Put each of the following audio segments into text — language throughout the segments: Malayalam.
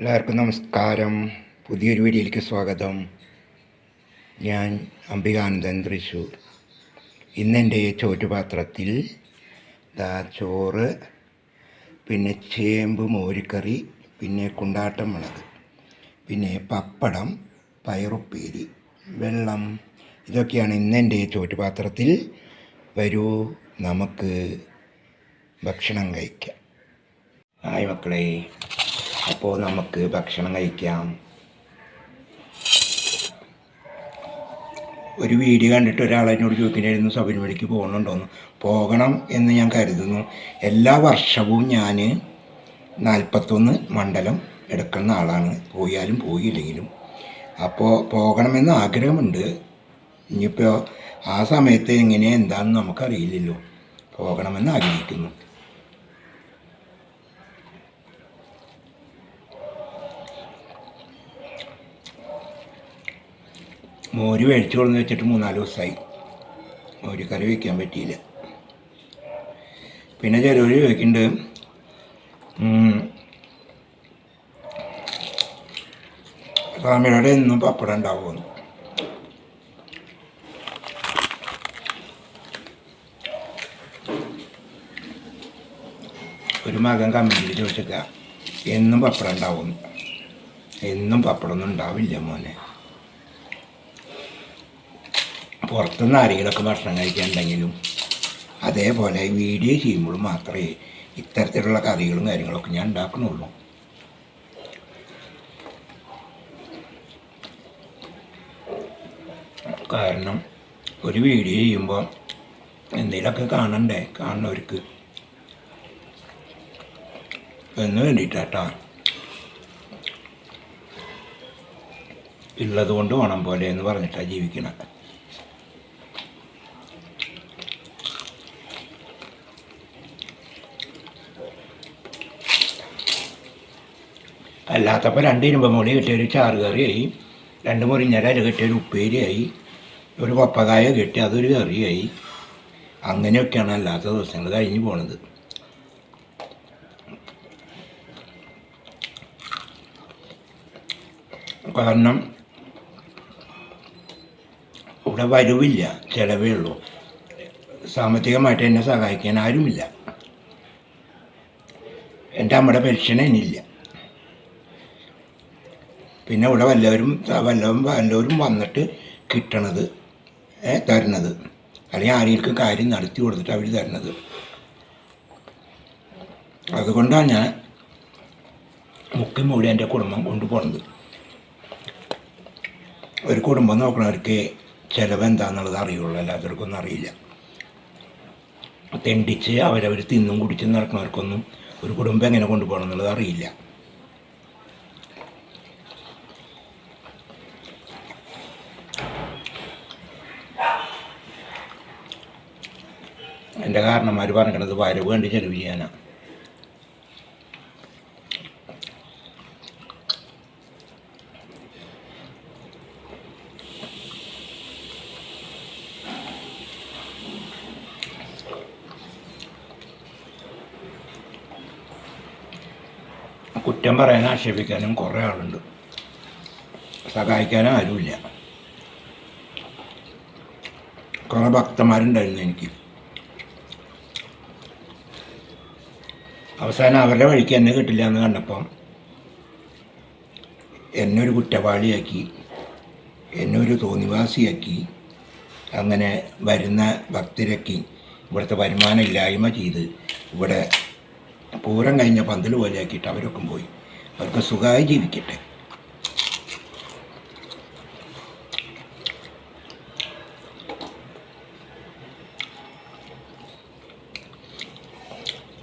എല്ലാവർക്കും നമസ്കാരം. പുതിയൊരു വീഡിയോയിലേക്ക് സ്വാഗതം. ഞാൻ അംബികാനന്ദൻ തൃശ്ശൂർ. ഇന്നെന്റെ ചോറ്റുപാത്രത്തിൽ ദാ ചോറ് പിന്നെ ചേമ്പ് മോരിക്കറി പിന്നെ കുണ്ടാട്ടം മുളക് പിന്നെ പപ്പടം പയറുപ്പേരി വെള്ളം. ഇതൊക്കെയാണ് ഇന്നെന്റെ ചോറ്റുപാത്രത്തിൽ. വരൂ നമുക്ക് ഭക്ഷണം കഴിക്കാം. ഹായ് മക്കളെ. അപ്പോൾ നമുക്ക് ഭക്ഷണം കഴിക്കാം. ഒരു വീഡിയോ കണ്ടിട്ട് ഒരാൾ എന്നോട് ചോദിക്കുന്നതായിരുന്നു ശബരിമലയ്ക്ക് പോകണുണ്ടോന്ന് പോകണം എന്ന് ഞാൻ കരുതുന്നു. എല്ലാ വർഷവും ഞാൻ നാൽപ്പത്തൊന്ന് മണ്ഡലം എടുക്കുന്ന ആളാണ്. പോയാലും പോയില്ലെങ്കിലും. അപ്പോൾ പോകണമെന്ന് ആഗ്രഹമുണ്ട്. ഇനിയിപ്പോൾ ആ സമയത്ത് എങ്ങനെയാണ് എന്താണെന്ന് നമുക്കറിയില്ലല്ലോ. പോകണമെന്ന് ആഗ്രഹിക്കുന്നു. മോര് മേടിച്ചു കൊടുന്ന് വെച്ചിട്ട് മൂന്നാൽ ദിവസമായി. മോര് കറി വയ്ക്കാൻ പറ്റിയില്ല. പിന്നെ ചിലവർ ചോദിക്കുന്നുണ്ട് ഉം, സ്വാമിയുടെ എന്നും പപ്പടം ഉണ്ടാവുമെന്ന് ഒരു മകൻ കമ്മിറ്റിയിൽ ചോദിച്ചിട്ടാ എന്നും പപ്പടം ഉണ്ടാവുമെന്ന് എന്നും പപ്പടമൊന്നും ഉണ്ടാവില്ല മോനെ. പുറത്തുനിന്ന് ആരെങ്കിലുമൊക്കെ ഭക്ഷണം കഴിക്കാനുണ്ടെങ്കിലും അതേപോലെ വീഡിയോ ചെയ്യുമ്പോൾ മാത്രമേ ഇത്തരത്തിലുള്ള കറികളും കാര്യങ്ങളൊക്കെ ഞാൻ ഉണ്ടാക്കണുള്ളൂ കാരണം ഒരു വീഡിയോ ചെയ്യുമ്പോൾ എന്തെങ്കിലുമൊക്കെ കാണണ്ടേ? കാണുന്നവർക്ക്. എന്ന് വേണ്ടിയിട്ടാട്ടാ. ഉള്ളത് കൊണ്ട് പോലെ എന്ന് പറഞ്ഞിട്ടാണ് ജീവിക്കണം. അല്ലാത്തപ്പോൾ രണ്ട് ഇരുമ്പ മുളി കിട്ടിയ ഒരു ചാറ് കറിയായി രണ്ട് മുറിഞ്ഞര കിട്ടിയൊരു ഉപ്പേരിയായി. ഒരു പപ്പകായ കിട്ടി അതൊരു കറിയായി. അങ്ങനെയൊക്കെയാണ് അല്ലാത്ത ദിവസങ്ങൾ കഴിഞ്ഞ് പോണത്. കാരണം ഇവിടെ വരവില്ല ചിലവേ ഉള്ളൂ. സാമ്പത്തികമായിട്ട് എന്നെ സഹായിക്കാൻ ആരുമില്ല. എന്റെ അമ്മയുടെ പെൻഷൻ എന്നില്ല പിന്നെ ഇവിടെ വല്ലവരും വല്ലവരും വല്ലവരും വന്നിട്ട് കിട്ടണത് തരണത്. അല്ലെങ്കിൽ ആരെങ്കിലും കാര്യം നടത്തി കൊടുത്തിട്ട് അവർ തരണത്. അതുകൊണ്ടാണ് ഞാൻ മുക്കി മൂടി എന്റെ കുടുംബം കൊണ്ടുപോകുന്നത് ഒരു കുടുംബം നോക്കണവർക്ക് ചിലവ് എന്താണെന്നുള്ളത് അറിയുള്ളൂ അല്ലാത്തവർക്കൊന്നും അറിയില്ല. തെണ്ടിച്ച് അവരവർ തിന്നും കുടിച്ചും നടക്കുന്നവർക്കൊന്നും ഒരു കുടുംബം എങ്ങനെ കൊണ്ടുപോകണം എന്നുള്ളത് അറിയില്ല. എന്റെ കാരണന്മാർ പറഞ്ഞത് വരവ് കണ്ട് ചെലവ് ചെയ്യാനാണ് കുറ്റം പറയാനും ആക്ഷേപിക്കാനും കുറേ ആളുണ്ട്. സഹായിക്കാനും ആരുമില്ല. കുറേ ഭക്തന്മാരുണ്ടായിരുന്നു എനിക്ക്. അവസാനം അവരുടെ വഴിക്ക് എന്നെ കിട്ടില്ല എന്ന് കണ്ടപ്പം എന്നൊരു കുറ്റവാളിയാക്കി എന്നൊരു തോന്നിവാസിയാക്കി അങ്ങനെ വരുന്ന ഭക്തരൊക്കെ ഇവിടുത്തെ വരുമാനം ഇല്ലായ്മ ചെയ്ത് ഇവിടെ പൂരം കഴിഞ്ഞ പന്തൽ പോലെയാക്കിയിട്ട് അവരൊക്കെ പോയി. അവർക്ക് സുഖമായി ജീവിക്കട്ടെ.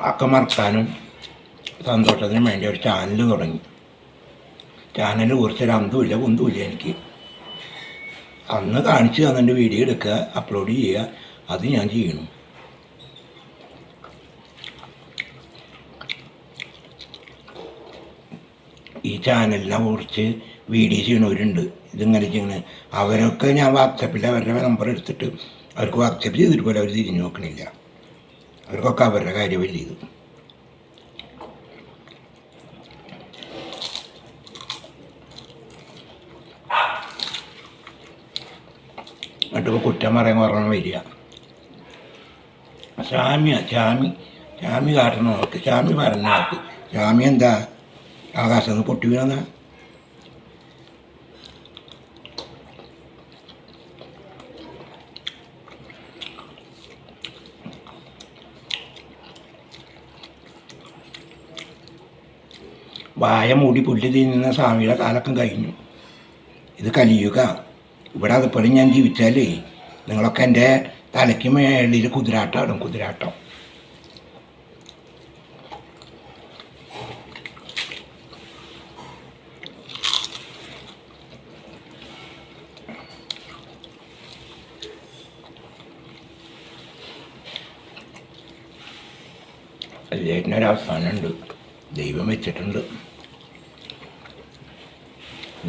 അക്കമറക്കാനും സന്തോഷത്തിനും വേണ്ടി ഒരു ചാനൽ തുടങ്ങി. ചാനൽ കുറിച്ചൊരു അന്തമില്ല കുന്തുമില്ല എനിക്ക്. അന്ന് കാണിച്ച് തന്നിട്ട് വീഡിയോ എടുക്കുക അപ്ലോഡ് ചെയ്യുക അത് ഞാൻ ചെയ്യണം. ഈ ചാനലിനെ കുറിച്ച് വീഡിയോ ചെയ്യണവരുണ്ട്. ഇതിങ്ങനെ ചെയ്യണ. അവരൊക്കെ ഞാൻ വാട്സപ്പിൽ അവരുടെ നമ്പർ എടുത്തിട്ട് അവർക്ക് വാട്സപ്പ് ചെയ്തിട്ട് പോലും അവർ തിരിഞ്ഞു നോക്കണില്ല. അവർക്കൊക്കെ അവരുടെ കാര്യമല്ലേ ഇത്. എന്നിട്ടിപ്പോൾ കുറ്റം പറയാൻ പറഞ്ഞാൽ വരിക. സ്വാമിയാ ചാമി ചാമി കാട്ടണം ചാമി സ്വാമി ചാമി എന്താ? ആകാശത്ത് പൊട്ടി വീണെന്നാ വായ മൂടി പുല്ല് തിന്നുന്ന സ്വാമിയുടെ കാലൊക്കെ കഴിഞ്ഞു. ഇത് കലിയുക. ഇവിടെ അതുപോലെ ഞാൻ ജീവിച്ചാലേ നിങ്ങളൊക്കെ എന്റെ തലയ്ക്ക് മേളിൽ കുതിരാട്ടം ഇടും കുതിരാട്ടം. എല്ലാറ്റിനൊരവസാനമുണ്ട് ദൈവം വെച്ചിട്ടുണ്ട്.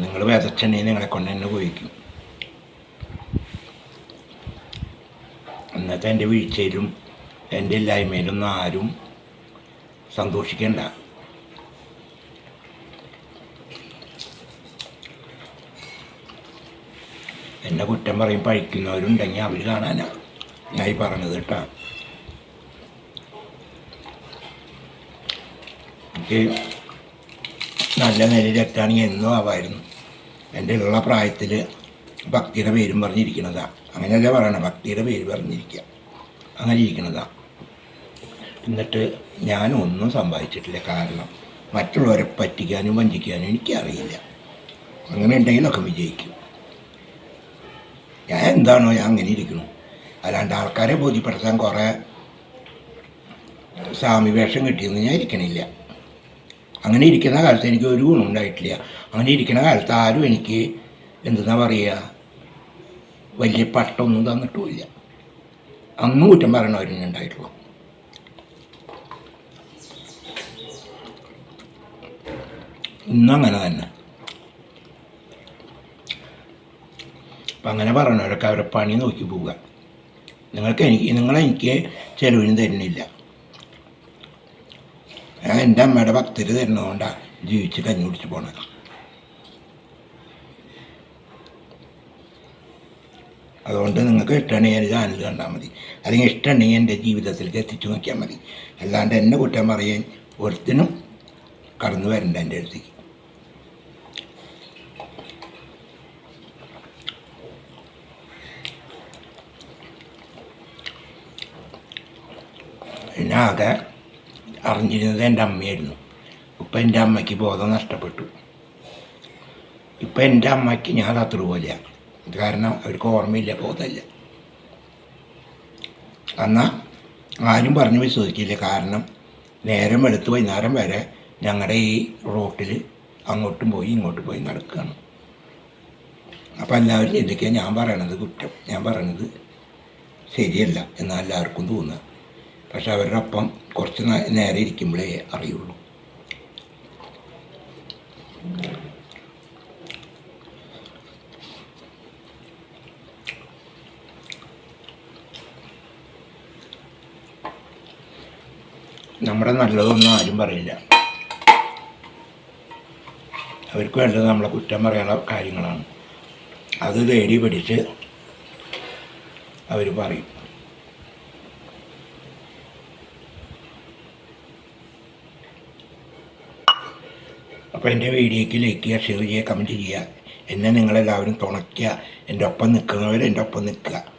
നിങ്ങൾ വിതച്ചെണ്ണി നിങ്ങളെ കൊണ്ട് തന്നെ പോയിക്കും ഇന്നത്തെ എന്റെ വീഴ്ചയിലും എന്റെ ഇല്ലായ്മയിലൊന്നും ആരും സന്തോഷിക്കണ്ട. എന്നെ കുറ്റം പറയും പഴിക്കുന്നവരുണ്ടെങ്കിൽ അവർ കാണാനാ. ഞാൻ ഈ പറഞ്ഞത് കേട്ടോ. എനിക്ക് നല്ല നിലയിലെത്താണെങ്കിൽ എന്നും ആവായിരുന്നു. എന്റെ ഉള്ള പ്രായത്തിൽ ഭക്തിയുടെ പേരും പറഞ്ഞിരിക്കണതാ. അങ്ങനെയല്ല പറയണം? ഭക്തിയുടെ പേര് പറഞ്ഞിരിക്കുക അങ്ങനെ ഇരിക്കണതാ. എന്നിട്ട് ഞാനൊന്നും സമ്പാദിച്ചിട്ടില്ല. കാരണം മറ്റുള്ളവരെ പറ്റിക്കാനും വഞ്ചിക്കാനും എനിക്കറിയില്ല. അങ്ങനെ ഉണ്ടെങ്കിലൊക്കെ വിജയിക്കും. ഞാൻ എന്താണോ ഞാൻ അങ്ങനെ ഇരിക്കുന്നു അല്ലാണ്ട് ആൾക്കാരെ ബോധ്യപ്പെടുത്താൻ കുറേ സ്വാമി വേഷം കിട്ടിയെന്ന് ഞാൻ ഇരിക്കണില്ല. അങ്ങനെ ഇരിക്കുന്ന കാലത്ത് എനിക്ക് ഒരു ഗുണം ഉണ്ടായിട്ടില്ല. അങ്ങനെ ഇരിക്കുന്ന കാലത്ത് ആരും എനിക്ക് എന്തെന്നാ പറയുക വലിയ പട്ടൊന്നും തന്നിട്ടുമില്ല. അന്നും കുറ്റം പറയണവരെന്നെ ഉണ്ടായിട്ടുള്ളൂ. ഇന്നും അങ്ങനെ തന്നെ. അപ്പം അങ്ങനെ പറയണവരൊക്കെ അവരെ പണി നോക്കി പോവുക. നിങ്ങൾക്ക് എനിക്ക് നിങ്ങളെനിക്ക് ചെലവിന് തരുന്നില്ല. എന്റെ അമ്മയുടെ ഭക്തർ തരുന്നതുകൊണ്ടാണ് ജീവിച്ച് കഞ്ഞി കുടിച്ച് പോണത്. അതുകൊണ്ട് നിങ്ങൾക്ക് ഇഷ്ടമുണ്ടെങ്കിൽ എന്റെ ചാനൽ കണ്ടാൽ മതി. അല്ലെങ്കിൽ ഇഷ്ടമുണ്ടെങ്കിൽ എന്റെ ജീവിതത്തിലേക്ക് എത്തിച്ചു നോക്കിയാൽ മതി. അല്ലാണ്ട് എന്നെ കുറ്റം പറയാൻ ഒരുത്തിനും കടന്നു വരണ്ട എന്റെ അടുത്തേക്ക്. പിന്നെ ആകെ അറിഞ്ഞിരുന്നത് എന്റെ അമ്മയായിരുന്നു. ഇപ്പം എന്റെ അമ്മയ്ക്ക് ബോധം നഷ്ടപ്പെട്ടു. ഇപ്പം എന്റെ അമ്മയ്ക്ക് ഞാൻ അത്ര പോലെയാണ് കാരണം അവർക്ക് ഓർമ്മയില്ല ബോധമില്ല. എന്നാൽ ആരും പറഞ്ഞു വിശ്വസിക്കില്ല. കാരണം നേരം വെളുത്ത് വൈകുന്നേരം വരെ ഞങ്ങളുടെ ഈ റോട്ടിൽ അങ്ങോട്ടും പോയി ഇങ്ങോട്ടും പോയി നടക്കുകയാണ് അപ്പം എല്ലാവരും ചിന്തിക്കുക ഞാൻ പറയണത് കുറ്റം? ഞാൻ പറയണത് ശരിയല്ല എന്നാൽ എല്ലാവർക്കും തോന്നുക. പക്ഷെ അവരുടെ ഒപ്പം കുറച്ച് നേരം ഇരിക്കുമ്പോഴേ അറിയുള്ളൂ. നമ്മുടെ നല്ലതൊന്നും ആരും പറയില്ല. അവർക്ക് വേണ്ടത് നമ്മളെ കുറ്റം പറയാനുള്ള കാര്യങ്ങളാണ്. അത് തേടി പിടിച്ച് അവർ പറയും. അപ്പോൾ എന്റെ വീഡിയോയ്ക്ക് ലൈക്ക് ചെയ്യുക ഷെയർ ചെയ്യുക കമന്റ് ചെയ്യുക. എന്നെ നിങ്ങളെല്ലാവരും തുണയ്ക്കുക. എന്റെ ഒപ്പം നിൽക്കുന്നവർ എന്റെ ഒപ്പം നിൽക്കുക.